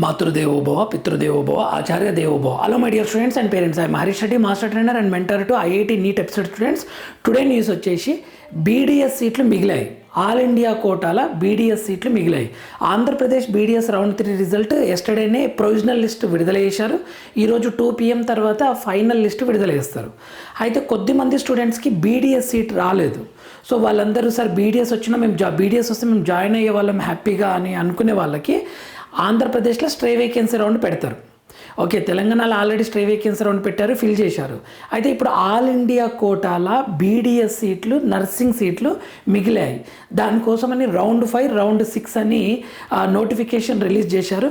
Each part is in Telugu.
మాతృదేవోభవ పితృదేవోభవ ఆచార్య దేవోభవ hello my dear students and parents I Harish Reddy master trainer and mentor to IIT NEET episode students today news వచ్చేసి బీడీఎస్ సీట్లు మిగిలాయి. ఆల్ ఇండియా కోటాల బీడీఎస్ సీట్లు మిగిలాయి. Andhra Pradesh BDS round three result ఎస్టర్డేనే provisional list విడుదల చేశారు. ఈరోజు టూ పిఎం తర్వాత ఫైనల్ లిస్ట్ విడుదల చేస్తారు. అయితే కొద్దిమంది స్టూడెంట్స్కి బీడీఎస్ సీట్ రాలేదు. సో వాళ్ళందరూ సార్ బీడీఎస్ వచ్చినా మేము జా బీడీఎస్ వస్తే మేము జాయిన్ అయ్యే వాళ్ళం హ్యాపీగా అని అనుకునే వాళ్ళకి ఆంధ్రప్రదేశ్లో స్ట్రే వేకెన్సీ రౌండ్ పెడతారు. ఓకే తెలంగాణలో ఆల్రెడీ స్ట్రే వేకెన్సీ రౌండ్ పెట్టారు ఫిల్ చేశారు. అయితే ఇప్పుడు ఆల్ ఇండియా కోటాల బీడీఎస్ సీట్లు నర్సింగ్ సీట్లు మిగిలాయి. దానికోసమని రౌండ్ ఫైవ్ రౌండ్ సిక్స్ అని నోటిఫికేషన్ రిలీజ్ చేశారు.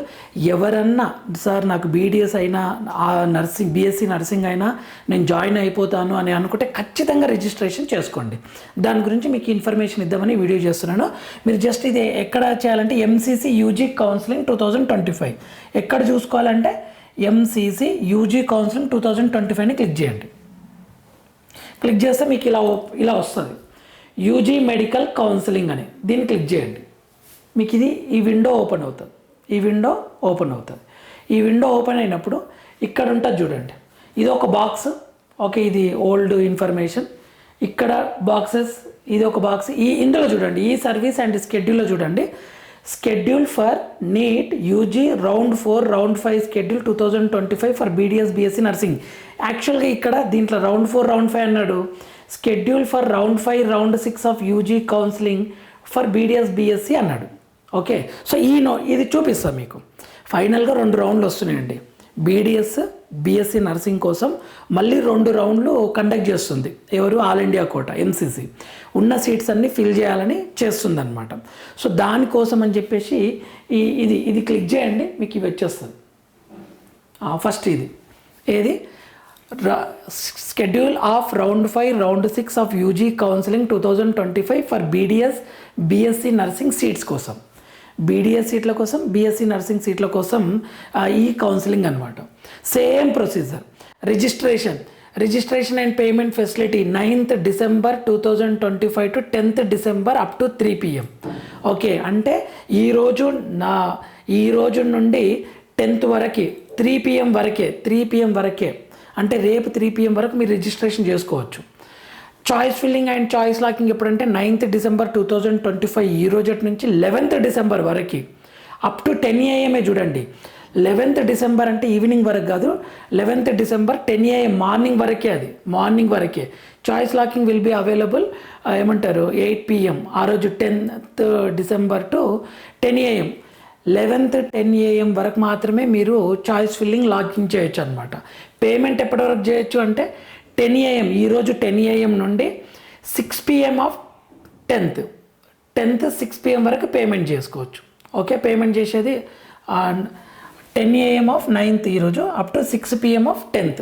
ఎవరన్నా సార్ నాకు బీడీఎస్ అయినా ఆ నర్సింగ్ బీఎస్సీ నర్సింగ్ అయినా నేను జాయిన్ అయిపోతాను అని అనుకుంటే ఖచ్చితంగా రిజిస్ట్రేషన్ చేసుకోండి. దాని గురించి మీకు ఇన్ఫర్మేషన్ ఇద్దామని వీడియో చేస్తున్నాను. మీరు జస్ట్ ఇది ఎక్కడ చేయాలంటే MCC UG counselling two thousand twenty five ఎక్కడ చూసుకోవాలంటే MCC UG counselling two thousand twenty ఫైవ్ని click చేయండి. క్లిక్ చేస్తే మీకు ఇలా ఓప్- ఇలా వస్తుంది. యూజీ మెడికల్ కౌన్సిలింగ్ అని. దీన్ని క్లిక్ చేయండి. మీకు ఇది ఈ విండో ఓపెన్ అవుతుంది. ఈ విండో ఓపెన్ అవుతుంది. ఈ విండో ఓపెన్ అయినప్పుడు ఇక్కడ ఉంటుంది చూడండి. ఇది ఒక బాక్స్ ఓకే ఇది ఓల్డ్ ఇన్ఫర్మేషన్ ఇక్కడ బాక్సెస్ ఇది ఒక బాక్స్ ఈ ఇందులో చూడండి ఈ సర్వీస్ అండ్ స్కెడ్యూల్లో చూడండి. Schedule for NEET UG round four round five schedule two thousand twenty five for BDS BSc nursing యాక్చువల్గా ఇక్కడ దీంట్లో రౌండ్ ఫోర్ రౌండ్ ఫైవ్ అన్నాడు. Schedule for round five round six of UG counselling for BDS BSc అన్నాడు. ఓకే సో ఈ నో ఇది చూపిస్తాను మీకు. ఫైనల్గా రెండు రౌండ్లు వస్తున్నాయండి. బీడిఎస్ బీఎస్సీ నర్సింగ్ కోసం మళ్ళీ రెండు రౌండ్లు కండక్ట్ చేస్తుంది. ఎవరు? ఆల్ ఇండియా కోట ఎంసీసీ ఉన్న సీట్స్ అన్నీ ఫిల్ చేయాలని చేస్తుందన్నమాట. సో దానికోసం అని చెప్పేసి ఈ ఇది ఇది క్లిక్ చేయండి మీకు ఇవి వచ్చేస్తుంది ఫస్ట్ ఇది. ఏది? Schedule of round five round six of UG counselling two thousand twenty five for BDS BSc nursing seats కోసం. బీడీఎస్ సీట్ల కోసం బీఎస్సీ నర్సింగ్ సీట్ల కోసం ఈ కౌన్సిలింగ్ అనమాట same procedure registration registration and payment facility ninth December two thousand twenty five to tenth December up to three PM okay అంటే ఈరోజు నా ఈ రోజు నుండి టెన్త్ వరకే త్రీ పిఎం వరకే త్రీ పిఎం వరకే అంటే రేపు త్రీ పిఎం వరకు మీరు రిజిస్ట్రేషన్ చేసుకోవచ్చు. Choice filling and choice locking ఎప్పుడంటే ninth December two thousand twenty five ఈ రోజు నుంచి లెవెన్త్ డిసెంబర్ వరకు. అప్ టు టెన్ ఏఎంఏ చూడండి. లెవెన్త్ డిసెంబర్ అంటే ఈవినింగ్ వరకు కాదు eleventh December ten AM morning వరకే అది. మార్నింగ్ వరకే. Choice locking will be available ఏమంటారు ఎయిట్ పిఎం ఆ రోజు tenth December to ten AM eleventh ten AM వరకు మాత్రమే మీరు చాయిస్ ఫిల్లింగ్ లాకింగ్ చేయొచ్చు అనమాట పేమెంట్ ఎప్పటి వరకు చేయొచ్చు అంటే టెన్ ఏఎం ఈరోజు టెన్ ఏఎం నుండి six PM of tenth. Tenth six PM వరకు పేమెంట్ చేసుకోవచ్చు. ఓకే పేమెంట్ చేసేది టెన్ ఏఎం ఆఫ్ నైన్త్ ఈరోజు up to six PM of tenth.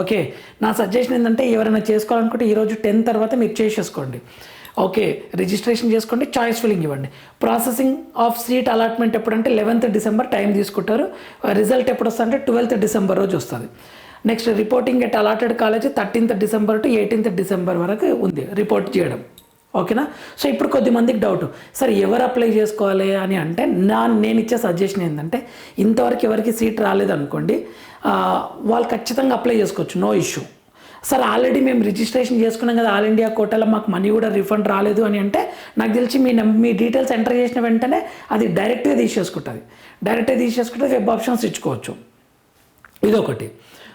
Okay నా సజెషన్ ఏంటంటే ఎవరైనా చేసుకోవాలనుకుంటే ఈరోజు టెన్ తర్వాత మీరు చేసేసుకోండి. ఓకే రిజిస్ట్రేషన్ చేసుకోండి చాయిస్ ఫిల్లింగ్ ఇవ్వండి. ప్రాసెసింగ్ ఆఫ్ సీట్ అలాట్మెంట్ ఎప్పుడంటే లెవెన్త్ డిసెంబర్ టైం తీసుకుంటారు. రిజల్ట్ ఎప్పుడు వస్తుందంటే ట్వెల్త్ డిసెంబర్ రోజు వస్తుంది. Next reporting at allotted college thirteenth December to eighteenth December వరకు ఉంది. రిపోర్ట్ చేయడం. ఓకేనా సో ఇప్పుడు కొద్దిమందికి డౌట్ సార్ ఎవరు అప్లై చేసుకోవాలి అని అంటే నా నేను ఇచ్చే సజెషన్ ఏంటంటే ఇంతవరకు ఎవరికి సీట్ రాలేదనుకోండి వాళ్ళు ఖచ్చితంగా అప్లై చేసుకోవచ్చు. నో ఇష్యూ సార్ ఆల్రెడీ మేము రిజిస్ట్రేషన్ చేసుకున్నాం కదా ఆల్ ఇండియా కోటాలో మాకు మనీ కూడా రిఫండ్ రాలేదు అని అంటే నాకు తెలిసి మీ మీ డీటెయిల్స్ ఎంటర్ చేసిన వెంటనే అది డైరెక్ట్గా తీసేసుకుంటుంది. డైరెక్ట్గా తీసేసుకుంటే వెబ్ ఆప్షన్స్ ఇచ్చుకోవచ్చు. ఇదొకటి.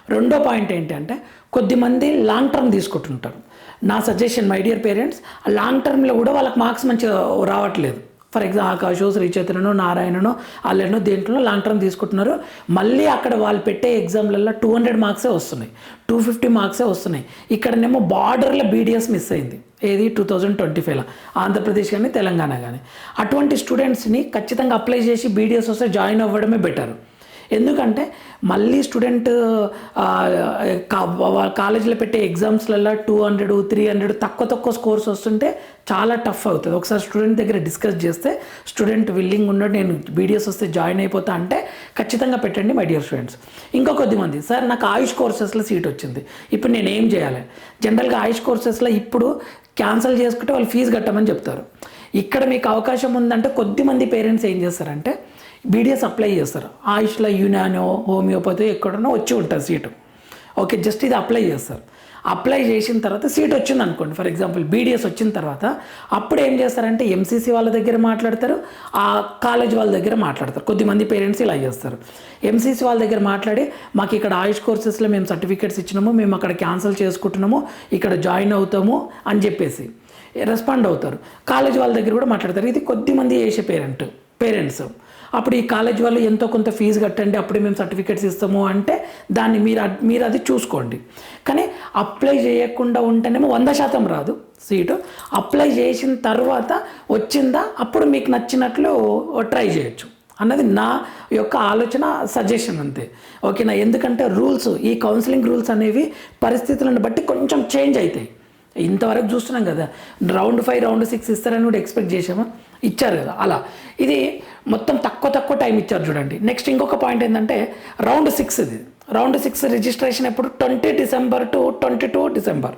రెండో పాయింట్ ఏంటంటే కొద్దిమంది లాంగ్ టర్మ్ తీసుకుంటుంటారు. నా suggestion my dear parents long టర్మ్లో కూడా వాళ్ళకి మార్క్స్ మంచిగా రావట్లేదు. ఫర్ ఎగ్జాంపుల్ ఆకాశో శ్రీ నారాయణను నారాయణనో దేంట్లో లాంగ్ టర్మ్ తీసుకుంటున్నారు. మళ్ళీ అక్కడ వాళ్ళు పెట్టే ఎగ్జామ్లలో టూ హండ్రెడ్ మార్క్సే వస్తున్నాయి. టూ ఫిఫ్టీ మార్క్సే వస్తున్నాయి. ఇక్కడనేమో బార్డర్లో బీడిఎస్ మిస్ అయింది. ఏది? టూ థౌజండ్ ట్వంటీ ఫైవ్లో ఆంధ్రప్రదేశ్ కానీ తెలంగాణ కానీ అటువంటి స్టూడెంట్స్ని ఖచ్చితంగా అప్లై చేసి బీడిఎస్ వస్తే జాయిన్ అవ్వడమే బెటర్ ఎందుకంటే మళ్ళీ స్టూడెంట్ కాలేజీలో పెట్టే ఎగ్జామ్స్లలో టూ హండ్రెడ్ త్రీ హండ్రెడ్ తక్కువ తక్కువ స్కోర్స్ వస్తుంటే చాలా టఫ్ అవుతుంది. ఒకసారి స్టూడెంట్ దగ్గర డిస్కస్ చేస్తే స్టూడెంట్ విల్లింగ్ ఉన్నాడు నేను బీడిఎస్ వస్తే జాయిన్ అయిపోతా అంటే ఖచ్చితంగా పెట్టండి మై డియర్ స్టూడెంట్స్. ఇంకా కొద్దిమంది సార్ నాకు ఆయుష్ కోర్సెస్లో సీట్ వచ్చింది. ఇప్పుడు నేను ఏం చేయాలి? జనరల్గా ఆయుష్ కోర్సెస్లో ఇప్పుడు క్యాన్సిల్ చేసుకుంటే వాళ్ళు ఫీజు కట్టమని చెప్తారు. ఇక్కడ మీకు అవకాశం ఉందంటే కొద్దిమంది పేరెంట్స్ ఏం చేస్తారంటే బీడిఎస్ అప్లై చేస్తారు. ఆయుష్లో యునానో హోమియోపతి ఎక్కడనో వచ్చి ఉంటుంది సీటు. ఓకే జస్ట్ ఇది అప్లై చేస్తారు. అప్లై చేసిన తర్వాత సీట్ వచ్చింది అనుకోండి ఫర్ ఎగ్జాంపుల్ బీడిఎస్ వచ్చిన తర్వాత అప్పుడు ఏం చేస్తారంటే ఎంసీసీ వాళ్ళ దగ్గర మాట్లాడతారు ఆ కాలేజ్ వాళ్ళ దగ్గర మాట్లాడతారు. కొద్దిమంది పేరెంట్స్ ఇలా చేస్తారు. ఎంసీసీ వాళ్ళ దగ్గర మాట్లాడి మాకు ఇక్కడ ఆయుష్ కోర్సెస్లో మేము సర్టిఫికేట్స్ ఇచ్చినాము మేము అక్కడ క్యాన్సిల్ చేసుకుంటున్నాము ఇక్కడ జాయిన్ అవుతాము అని చెప్పేసి రెస్పాండ్ అవుతారు. కాలేజ్ వాళ్ళ దగ్గర కూడా మాట్లాడతారు. ఇది కొద్దిమంది చేసే పేరెంట్ పేరెంట్స్ అప్పుడు ఈ కాలేజ్ వాళ్ళు ఎంతో కొంత ఫీజు కట్టండి అప్పుడే మేము సర్టిఫికేట్స్ ఇస్తాము అంటే దాన్ని మీరు మీరు అది చూసుకోండి. కానీ అప్లై చేయకుండా ఉంటేనేమో వంద శాతం రాదు సీటు. అప్లై చేసిన తర్వాత వచ్చిందా అప్పుడు మీకు నచ్చినట్లు ట్రై చేయొచ్చు. అన్నది నా యొక్క ఆలోచన సజెషన్ అంతే. ఓకేనా? ఎందుకంటే రూల్స్ ఈ కౌన్సిలింగ్ రూల్స్ అనేవి పరిస్థితులను బట్టి కొంచెం చేంజ్ అవుతాయి ఇంతవరకు చూస్తున్నాం కదా రౌండ్ ఫైవ్ రౌండ్ సిక్స్ ఇస్తారని కూడా ఎక్స్పెక్ట్ చేసామా ఇచ్చారు కదా అలా. ఇది మొత్తం తక్కువ తక్కువ టైం ఇచ్చారు చూడండి. నెక్స్ట్ ఇంకొక పాయింట్ ఏంటంటే రౌండ్ సిక్స్ ఇది. రౌండ్ సిక్స్ రిజిస్ట్రేషన్ ఎప్పుడు? Twenty December to twenty two December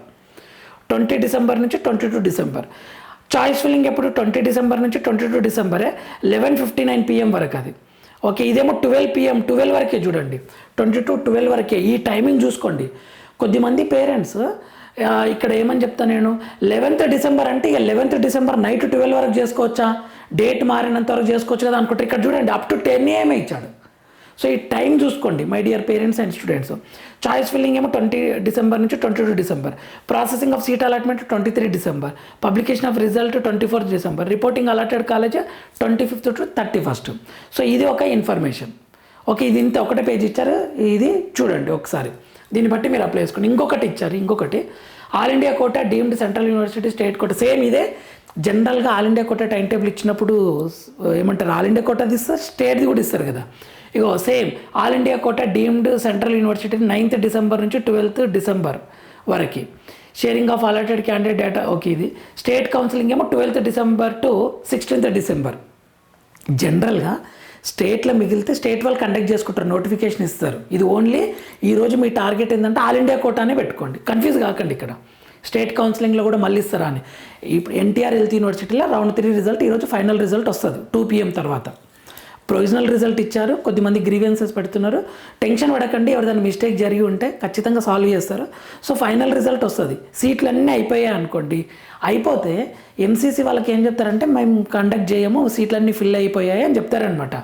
twenty December నుంచి twenty two December choice filling ఎప్పుడు? ట్వంటీ డిసెంబర్ నుంచి ట్వంటీ టూ డిసెంబరే లెవెన్ ఫిఫ్టీ నైన్ పిఎం వరకు అది. ఓకే ఇదేమో ట్వెల్వ్ పిఎం ట్వెల్వ్ వరకే చూడండి. ట్వంటీ టూ ట్వెల్వ్ వరకే. ఈ టైమింగ్ చూసుకోండి. కొద్దిమంది పేరెంట్స్ ఇక్కడ ఏమని చెప్తా నేను? లెవెన్త్ డిసెంబర్ అంటే ఇక లెవెన్త్ డిసెంబర్ నైట్ ట్వెల్వ్ వరకు చేసుకోవచ్చా? డేట్ మారినంత వరకు చేసుకోవచ్చు కదా అనుకుంటే ఇక్కడ చూడండి అప్ టు టెన్ ఏమే ఇచ్చాడు. సో ఈ టైం చూసుకోండి my dear parents and students choice filling ఏమో ట్వంటీ డిసెంబర్ నుంచి twenty two December processing of seat allotment twenty three December publication of result twenty fourth December reporting allotted college twenty fifth to thirty first so ఇది ఒక ఇన్ఫర్మేషన్ ఓకే ఇది ఇంత ఒకటే పేజ్ ఇచ్చారు. ఇది చూడండి ఒకసారి. దీన్ని బట్టి మీరు అప్లై చేసుకోండి. ఇంకొకటి ఇచ్చారు ఇంకొకటి. All India quota deemed central university state quota same ఇదే. జనరల్గా all India quota time table ఇచ్చినప్పుడు ఏమంటారు? ఆల్ ఇండియా కోట ఇస్తారు స్టేట్ది కూడా ఇస్తారు కదా. ఇగో same all India quota deemed central university ninth December నుంచి ట్వెల్త్ డిసెంబర్ వరకు. Sharing of allotted candidate data okay ఇది. స్టేట్ కౌన్సిలింగ్ ఏమో twelfth December to sixteenth December జనరల్గా స్టేట్లో మిగిలితే స్టేట్ వాళ్ళు కండక్ట్ చేసుకుంటారు నోటిఫికేషన్ ఇస్తారు. ఇది ఓన్లీ ఈరోజు మీ టార్గెట్ ఏంటంటే ఆల్ ఇండియా కోటానే పెట్టుకోండి. కన్ఫ్యూజ్ కాకండి ఇక్కడ. స్టేట్ కౌన్సిలింగ్లో కూడా మళ్ళీ ఇస్తారా అని ఇప్పుడు ఎన్టీఆర్ హెల్త్ యూనివర్సిటీలో రౌండ్ త్రీ రిజల్ట్ ఈరోజు ఫైనల్ రిజల్ట్ వస్తుంది టూ పిఎం తర్వాత. ప్రొవిజనల్ రిజల్ట్ ఇచ్చారు. కొద్దిమంది గ్రీవెన్సెస్ పెడుతున్నారు. టెన్షన్ పడకండి ఎవరిదైనా మిస్టేక్ జరిగి ఉంటే ఖచ్చితంగా సాల్వ్ చేస్తారు. సో ఫైనల్ రిజల్ట్ వస్తుంది. సీట్లు అన్నీ అయిపోయాయి అనుకోండి. అయిపోతే ఎంసీసీ వాళ్ళకి ఏం చెప్తారంటే మేము కండక్ట్ చేయము సీట్లన్నీ ఫిల్ అయిపోయాయి అని చెప్తారనమాట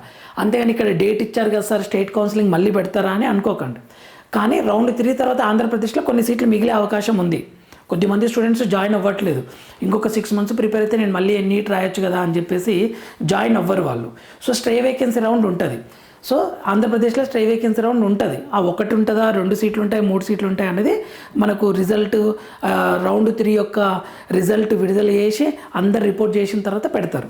అంతేగాని ఇక్కడ డేట్ ఇచ్చారు కదా సార్ స్టేట్ కౌన్సిలింగ్ మళ్ళీ పెడతారా అని అనుకోకండి. కానీ రౌండ్ త్రీ తర్వాత ఆంధ్రప్రదేశ్లో కొన్ని సీట్లు మిగిలే అవకాశం ఉంది. కొద్దిమంది స్టూడెంట్స్ జాయిన్ అవ్వట్లేదు. ఇంకొక సిక్స్ మంత్స్ ప్రిపేర్ అయితే నేను మళ్ళీ నీట్ రాయొచ్చు కదా అని చెప్పేసి జాయిన్ అవ్వరు వాళ్ళు. సో స్ట్రే వేకెన్సీ రౌండ్ ఉంటుంది. సో ఆంధ్రప్రదేశ్లో స్ట్రై వేకెన్సీ రౌండ్ ఉంటుంది. ఆ ఒకటి ఉంటుందా రెండు సీట్లు ఉంటాయి మూడు సీట్లు ఉంటాయి అనేది మనకు రిజల్ట్ రౌండ్ త్రీ యొక్క రిజల్ట్ విడుదల చేసి అందరు రిపోర్ట్ చేసిన తర్వాత పెడతారు.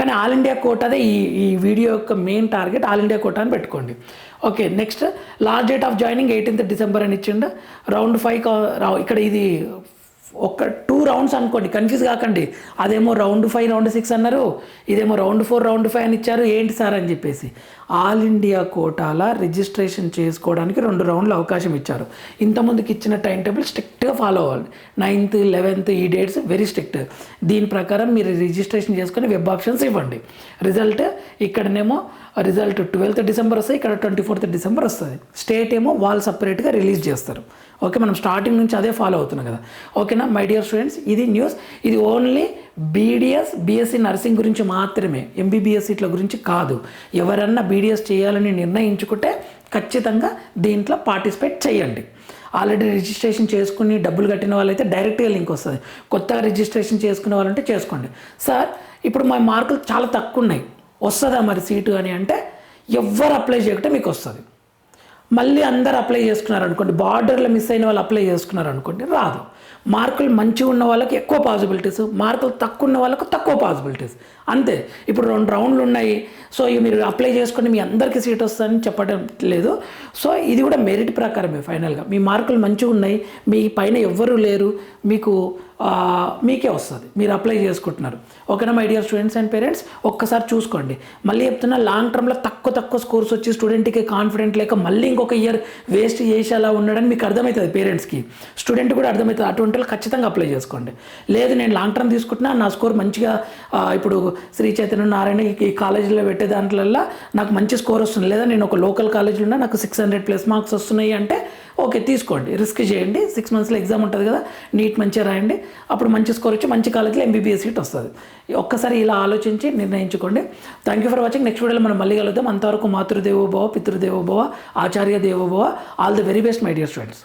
కానీ ఆల్ ఇండియా కోటాదే ఈ ఈ వీడియో యొక్క main target all India quota అని పెట్టుకోండి. Okay next last date of joining eighteenth December అని ఇచ్చిండు. రౌండ్ ఫైవ్ ఇక్కడ ఇది ఒక టూ రౌండ్స్ అనుకోండి కన్ఫ్యూజ్ కాకండి. అదేమో రౌండ్ ఫైవ్ రౌండ్ సిక్స్ అన్నారు. ఇదేమో రౌండ్ ఫోర్ రౌండ్ ఫైవ్ అని ఇచ్చారు. ఏంటి సార్ అని చెప్పేసి. ఆల్ ఇండియా కోటాల రిజిస్ట్రేషన్ చేసుకోవడానికి రెండు రౌండ్లు అవకాశం ఇచ్చారు. ఇంతకుముందుకు ఇచ్చిన టైం టేబుల్ స్ట్రిక్ట్గా ఫాలో అవ్వాలి. నైన్త్ లెవెన్త్ ఈ డేట్స్ వెరీ స్ట్రిక్ట్ దీని ప్రకారం మీరు రిజిస్ట్రేషన్ చేసుకొని వెబ్ ఆప్షన్స్ ఇవ్వండి. రిజల్ట్ ఇక్కడనేమో రిజల్ట్ ట్వెల్త్ డిసెంబర్ వస్తుంది ఇక్కడ ట్వంటీ ఫోర్త్ డిసెంబర్ వస్తుంది. స్టేట్ ఏమో వాళ్ళు సపరేట్గా రిలీజ్ చేస్తారు. ఓకే మనం స్టార్టింగ్ నుంచి అదే ఫాలో అవుతున్నాం కదా. ఓకేనా మై డియర్ స్టూడెంట్స్ ఇది న్యూస్. ఇది ఓన్లీ బీడిఎస్ బీఎస్సీ నర్సింగ్ గురించి మాత్రమే ఎంబీబీఎస్ ఇట్ల గురించి కాదు. ఎవరన్నా బీడిఎస్ చేయాలని నిర్ణయించుకుంటే ఖచ్చితంగా దీంట్లో పార్టిసిపేట్ చేయండి. ఆల్రెడీ రిజిస్ట్రేషన్ చేసుకుని డబ్బులు కట్టిన వాళ్ళైతే డైరెక్ట్గా లింక్ వస్తుంది. కొత్తగా రిజిస్ట్రేషన్ చేసుకునే వాళ్ళంటే చేసుకోండి. సార్ ఇప్పుడు మా మార్కులు చాలా తక్కువ ఉన్నాయి. వస్తుందా మరి సీటు అని అంటే ఎవ్వరు అప్లై చేయకుంటే మీకు వస్తుంది. మళ్ళీ అందరు అప్లై చేసుకున్నారు అనుకోండి బార్డర్లో మిస్ అయిన వాళ్ళు అప్లై చేసుకున్నారు అనుకోండి రాదు. మార్కులు మంచిగా ఉన్న వాళ్ళకి ఎక్కువ పాసిబిలిటీస్ మార్కులు తక్కువ ఉన్న వాళ్ళకు తక్కువ పాసిబిలిటీస్ అంతే. ఇప్పుడు రెండు రౌండ్లు ఉన్నాయి సో ఇవి మీరు అప్లై చేసుకుని మీ అందరికీ సీట్ వస్తుందని చెప్పడం లేదు. సో ఇది కూడా మెరిట్ ప్రకారమే ఫైనల్గా మీ మార్కులు మంచిగా ఉన్నాయి మీ పైన ఎవ్వరూ లేరు మీకు మీకే వస్తుంది. మీరు అప్లై చేసుకుంటున్నారు. ఓకేనా my dear students and parents ఒక్కసారి చూసుకోండి. మళ్ళీ చెప్తున్నా లాంగ్ టర్మ్లో తక్కువ తక్కువ స్కోర్స్ వచ్చి స్టూడెంట్కి కాన్ఫిడెంట్ లేక మళ్ళీ ఇంకొక ఇయర్ వేస్ట్ చేసేలా ఉండడం మీకు అర్థమవుతుంది పేరెంట్స్కి స్టూడెంట్ కూడా అర్థమవుతుంది అటువంటి వాళ్ళు ఖచ్చితంగా అప్లై చేసుకోండి. లేదు నేను లాంగ్ టర్మ్ తీసుకుంటున్నా నా స్కోర్ మంచిగా ఇప్పుడు శ్రీ చైతన్య నారాయణ ఈ కాలేజీలో పెట్టే దాంట్లల్లో నాకు మంచి స్కోర్ వస్తుంది. లేదా నేను ఒక లోకల్ కాలేజీలో ఉన్నా నాకు సిక్స్ హండ్రెడ్ ప్లస్ మార్క్స్ వస్తున్నాయి అంటే ఓకే తీసుకోండి. రిస్క్ చేయండి. సిక్స్ మంత్స్లో ఎగ్జామ్ ఉంటుంది కదా నీట్ మంచిగా రాయండి. అప్పుడు మంచి స్కోర్ వచ్చి మంచి కాలేజీలో ఎంబీబీఎస్ సీట్ వస్తుంది. ఒక్కసారి ఇలా ఆలోచించి నిర్ణయించుకోండి. Thank you for watching next వీడియోలో మనం మళ్ళీ కలుద్దాం. అంతవరకు మాతృదేవోభవ పితృదేవోభవ ఆచార్య దేవోభవ. All the very best my dear students